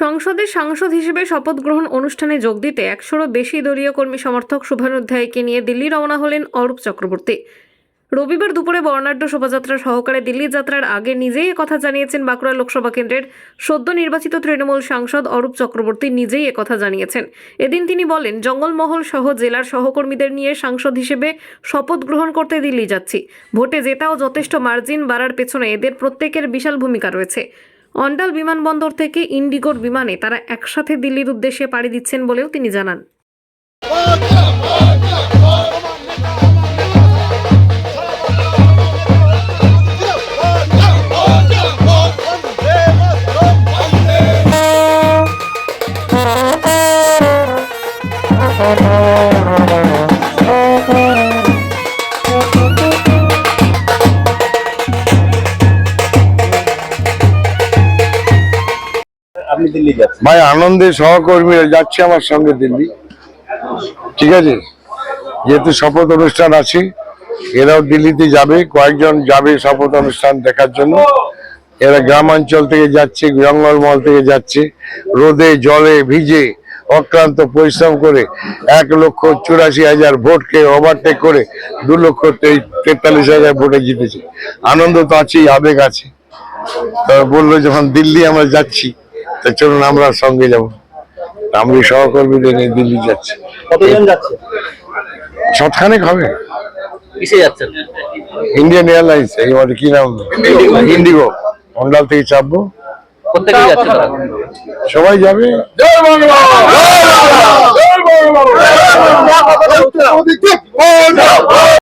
সংসদে সাংসদ হিসেবে শপথ গ্রহণ অনুষ্ঠানে যোগ দিতে একশোরও বেশি দলীয় কর্মী সমর্থক শুভানুধ্যায়কে নিয়ে দিল্লি রওনা হলেন অরূপ চক্রবর্তী। রবিবার দুপুরে বর্ণাঢ্য শোভাযাত্রা সহকারে দিল্লি যাত্রার আগে নিজেই কথা জানিয়েছেন বাঁকুড়া লোকসভা কেন্দ্রের সদ্য নির্বাচিত তৃণমূল সাংসদ অরূপ চক্রবর্তী নিজেই একথা জানিয়েছেন। এদিন তিনি বলেন, জঙ্গলমহল সহ জেলার সহকর্মীদের নিয়ে সাংসদ হিসেবে শপথ গ্রহণ করতে দিল্লি যাচ্ছি। ভোটে জেতাও যথেষ্ট মার্জিন বাড়ার পেছনে এদের প্রত্যেকের বিশাল ভূমিকা রয়েছে। অন্ডাল বিমানবন্দর থেকে ইন্ডিগোর বিমানে তারা একসাথে দিল্লির উদ্দেশ্যে পাড়ি দিচ্ছেন বলেও তিনি জানান। আপনি দিল্লি যাচ্ছেন। ভাই, আনন্দে সহকর্মীরা যাচ্ছে আমার সঙ্গে দিল্লি। ঠিক আছে? যেহেতু শপথ অনুষ্ঠান আছে, এরাও দিল্লিতে যাবে, কয়েকজন যাবে শপথ অনুষ্ঠান দেখার জন্য। এরা গ্রামাঞ্চল থেকে যাচ্ছে জঙ্গলমহল থেকে যাচ্ছে। রোদে, জলে ভিজে, অক্লান্ত পরিশ্রম করে এক লক্ষ চুরাশি হাজার ভোটকে ওভারটেক করে দু লক্ষ তেতাল্লিশ হাজার ভোটে জিতেছে। আনন্দ তো আছেই, আবেগ আছে। বলল, যখন দিল্লি আমরা যাচ্ছি তা চলুন আমরা সঙ্গে যাব। আমি সহকর্মীদের নিয়ে দিল্লি যাচ্ছি। কতজন যাচ্ছে? সৎখানেক হবে। কিসে যাচ্ছেন? ইন্ডিয়ান এয়ারলাইন্স এই আমাদের কি নাম? ইন্ডিগো মন্ডাল থেকে চাপবো। সবাই যাবে।